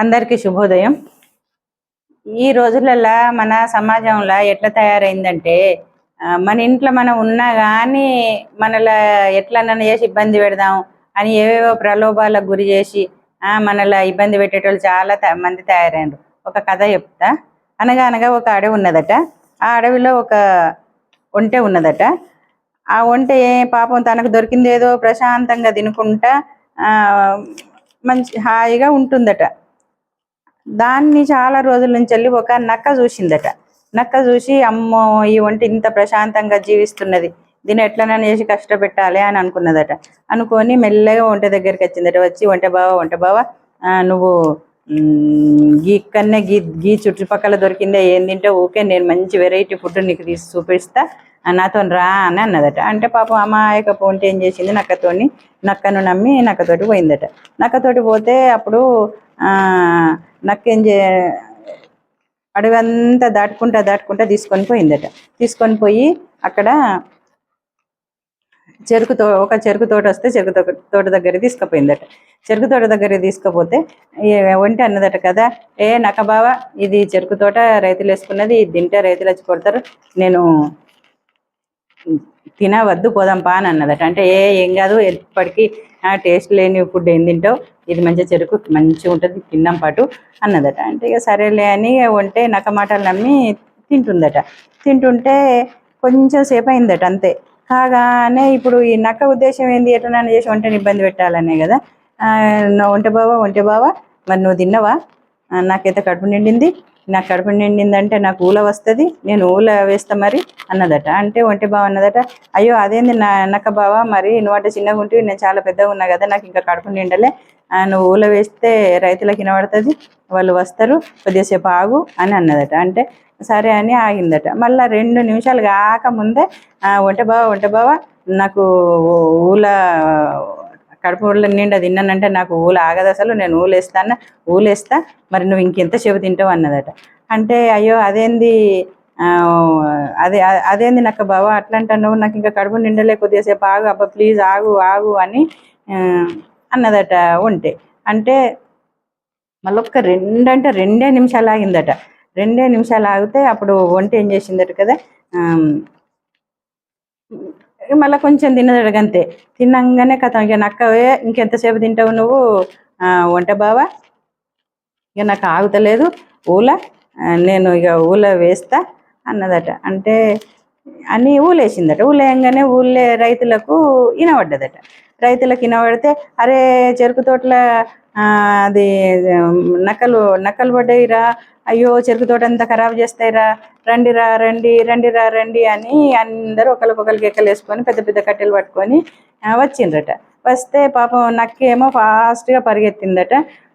అందరికీ శుభోదయం. ఈ రోజులలో మన సమాజంలో ఎట్లా తయారైందంటే మన ఇంట్లో మనం ఉన్నా కానీ మనలా ఎట్లనన్నా చేసి ఇబ్బంది పెడదాం అని ఏవేవో ప్రలోభాలకు గురి చేసి మనలా ఇబ్బంది పెట్టేటోళ్ళు చాలా త- మంది తయారైండ్రు. ఒక కథ చెప్తా. అనగా అనగా ఒక అడవి ఉన్నదట. ఆ అడవిలో ఒక ఒంటె ఉన్నదట. ఆ ఒంటె పాపం తనకు దొరికింది ఏదో ప్రశాంతంగా తినుకుంటా మంచి హాయిగా ఉంటుందట. దాన్ని చాలా రోజుల నుంచి వెళ్ళి ఒక నక్క చూసిందట. నక్క చూసి అమ్మో ఈ ఒంటి ఇంత ప్రశాంతంగా జీవిస్తున్నది. దీన్ని ఎట్లనైనా చేసి కష్టపెట్టాలి అని అనుకున్నదట. అనుకొని మెల్లగా వంట దగ్గరికి వచ్చిందట. వచ్చి వంట బావ వంట బావ ఆ, నువ్వు గీ కన్నా గీ గీ చుట్టుపక్కల దొరికిందే ఏం తింటే ఓకే నేను మంచి వెరైటీ ఫుడ్ నీకు తీసి చూపిస్తా. నాతో రా అని అన్నదట. అంటే పాపం అమాయక పోంటే ఏం చేసింది? నక్కతోని నక్కను నమ్మి నక్కతోటి పోయిందట. నక్కతోటి పోతే అప్పుడు నక్క ఏం చే అడవంతా దాటుకుంటా దాటుకుంటా తీసుకొని పోయిందట. తీసుకొని పోయి అక్కడ చెరుకు తో ఒక చెరుకు తోట వస్తే చెరుకు తోట తోట దగ్గర తీసుకుపోయిందట. చెరుకు తోట దగ్గర తీసుకుపోతే ఈ ఒంటి అన్నదట కదా ఏ నక్క బావ ఇది చెరుకు తోట రైతులు వేసుకున్నది ఇది తింటే రైతులు వచ్చి కొడతారు నేను తినవద్దు పోదాం పా అని అన్నదట. అంటే ఏ ఏం కాదు ఎప్పటికీ టేస్ట్ లేని ఫుడ్ ఏం తింటావు ఇది మంచిగా చెరుకు మంచిగా ఉంటుంది తిన్నాం పాటు అన్నదట. అంటే ఇక సరేలే అని వంటే నక్క మాటలు నమ్మి తింటుందట. తింటుంటే కొంచెం సేపు అయిందట అంతే. కాగానే ఇప్పుడు ఈ నక్క ఉద్దేశం ఏంది? ఎట్లనైనా చేసి వంటని ఇబ్బంది పెట్టాలనే కదా. ఆ, నా బావా ఒంటె బావా మరి నువ్వు తిన్నవా? నాకైతే కడుపు నిండింది. నాకు కడుపు నిండిందంటే నాకు ఊల వస్తుంది నేను ఊల వేస్తా మరి అన్నదట. అంటే ఒంటి బావ అన్నదట అయ్యో అదేంది నా నక్క బావ? మరి నువ్వు అంటే చిన్నగా ఉంటే నేను చాలా పెద్దగా ఉన్నా కదా నాకు ఇంకా కడుపు నిండలే. నువ్వు ఊల వేస్తే రైతులకు వినబడుతుంది వాళ్ళు వస్తారు కొద్దిసేపు ఆగు అని అన్నదట. అంటే సరే అని ఆగిందట. మళ్ళీ రెండు నిమిషాలు కాకముందే "ఆ, బావ ఒంటె బావ నాకు ఊల కడుపు నిండా తిన్నానంటే నాకు ఊలు ఆగదు అసలు నేను ఊలేస్తాను? ఊలేస్తా? మరి నువ్వు ఇంకెంతసేపు తింటావు అన్నదట. అంటే అయ్యో అదేంది? అదే అదేంది నాకు బావ? అట్లా నువ్వు నాకు ఇంకా కడుపు నిండలే కొద్దిసేపు ఆగు అబ్బా ప్లీజ్ ఆగు ఆగు అని అన్నదట ఉంటే అంటే మళ్ళొక్క రెండంటే రెండే నిమిషాలు ఆగిందట. రెండే నిమిషాలు ఆగితే అప్పుడు వంట ఏం చేసిందట కదా? మళ్ళీ కొంచెం తినదడగంతే తినంగానే తిన్నంగానే కథ. ఇక నక్కవే ఇంకెంతసేపు తింటావు నువ్వు? వంట బావా? ఇక నాకు ఆగుతలేదు. ఊల నేను ఇక ఊల వేస్తా అన్నదట. అంటే అని ఊలేసిందట. ఊలేయంగానే ఊళ్ళే రైతులకు వినబడ్డదట రైతులకు వినబడితే అరే చెరుకు తోటల ఆ, అది నకలు నక్కలు నక్కలు పడ్డాయిరా. అయ్యో చెరుకు తోట అంతా ఖరాబ్ చేస్తాయిరా. రండిరా రండి రండిరా రండి అని అందరూ ఒకరికొకరికి ఎక్కలేసుకొని పెద్ద పెద్ద కట్టెలు పట్టుకొని వచ్చిండ్రట. వస్తే పాపం నక్కేమో ఫాస్ట్గా పరిగెత్తిందట.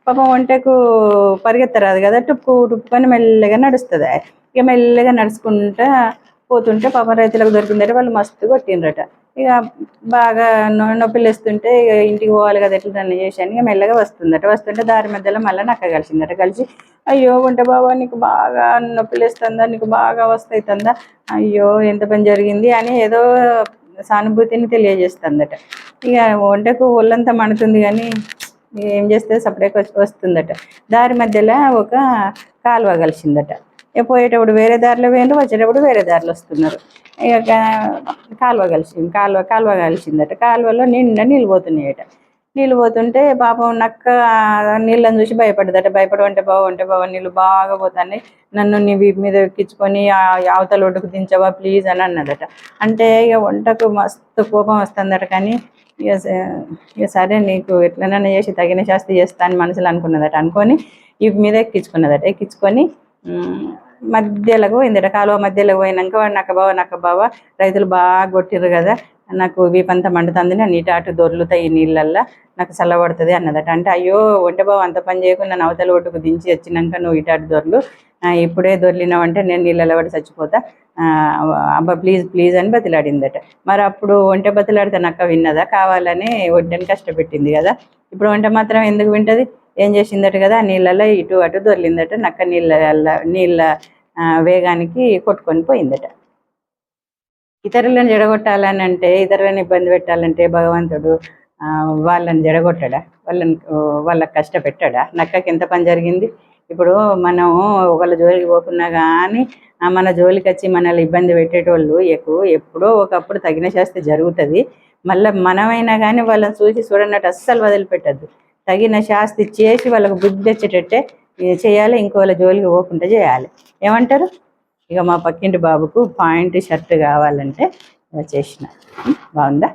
పాపం వంటకు పరిగెత్తరాదు కదా. టుప్పు టుప్పుకొని మెల్లగా నడుస్తుంది. ఇక మెల్లగా నడుచుకుంటా పోతుంటే పాపం రైతులకు దొరికిందట వాళ్ళు మస్తు కొట్టిండ్రట. ఇక బాగా నొప్పి లేస్తుంటే ఇక ఇంటికి పోవాలి కదా ఎట్లా దాన్ని చేసి ఇక మెల్లగా వస్తుందట. వస్తుంటే దారి మధ్యలో మళ్ళీ నక్క కలిసిందట. కలిసి అయ్యో వంట బాబా నీకు బాగా నొప్పి లేస్తుందా? నీకు బాగా వస్తాయితుందా అయ్యో ఎంత పని జరిగింది? అని ఏదో సానుభూతిని తెలియజేస్తుందట. ఇక వంటకు ఒళ్ళంతా మండుతుంది కానీ ఏం చేస్తే సపరేట్ వస్తుందట. దారి మధ్యలో ఒక కాలువ కలిసిందట. పోయేటప్పుడు వేరే దారిలో పోయినారు వచ్చేటప్పుడు వేరే దారిలో వస్తున్నారు. ఇక కాలువ కలిసింది కాలువ కాలువ కలిసిందట. కాలువలో నిండా నీళ్ళు పోతున్నాయట. నీళ్ళు పోతుంటే పాపం నక్క నీళ్ళని చూసి భయపడ్డదట. భయపడి వంటే బావ బావ నీళ్ళు బాగా పోతున్నాయి. నన్ను నీ వీపు మీద ఎక్కించుకొని అవతల ఒడ్డుకు దించవా ప్లీజ్ అని అన్నదట. అంటే ఇక వంటకు మస్తు కోపం వస్తుందట కానీ ఇక ఇక సరే నీకు ఎట్లనైనా చేసి తగిన శాస్తి చేస్తా అని మనసులో అనుకున్నదట. అనుకొని వీపు మీద ఎక్కించుకున్నదట. ఎక్కించుకొని మధ్యలో పోయింది పోయిందట కాలువ మధ్యలో పోయినాక వాడు నక్క బావ నక్క బావ రైతులు బాగా కొట్టిర్రు కదా నాకు వీపంతా మండుతుంది నేను ఇటు అటు దొర్లుతాయి ఈ నీళ్ళల్లో నాకు చల్లబడుతుంది అన్నదట. అంటే అయ్యో వంట బావ అంత పని చేయకుండా నన్ను అవతల ఒట్టుకు దించి వచ్చినాక నువ్వు ఇటు అటు దొర్లు. ఇప్పుడే ఇప్పుడే దొర్లినావంటే నేను నీళ్ళలో పడి చచ్చిపోతా. ఆ, అబ్బా ప్లీజ్ ప్లీజ్ అని బతిలాడిందట. మరి అప్పుడు వంట బతిలాడితే నక్క విన్నదా? కావాలని వడ్డని కష్టపెట్టింది కదా. ఇప్పుడు వంట మాత్రం ఎందుకు వింటది? ఏం చేసిందట కదా ఆ నీళ్ళలో ఇటు అటు దొర్లిందట నక్క నీళ్ళ నీళ్ళ వేగానికి కొట్టుకొని పోయిందట. ఇతరులను జడగొట్టాలని అంటే ఇతరులను ఇబ్బంది పెట్టాలంటే భగవంతుడు ఆ, వాళ్ళని జడగొట్టడా? వాళ్ళని వాళ్ళకి కష్టపెట్టాడా? నక్కకి ఎంత పని జరిగింది? ఇప్పుడు మనం ఒకళ్ళ జోలికి పోకున్నా కానీ మన జోలికి వచ్చి మనల్ని ఇబ్బంది పెట్టేటోళ్ళు ఎక్కువ ఎప్పుడో ఒకప్పుడు తగిన శాస్తి జరుగుతుంది. మళ్ళీ మనమైనా కానీ వాళ్ళని చూసి చూడనట్టు అస్సలు వదిలిపెట్టద్దు. తగిన శాస్తి చేసి వాళ్ళకు బుద్ధి తెచ్చేటట్టే చేయాలి ఇంకో జోలికి పోకుండా చేయాలి. ఏమంటారు? ఇక మా పక్కింటి బాబుకు పాయింట్ షర్ట్ కావాలంటే ఇలా చేసిన. బాగుందా?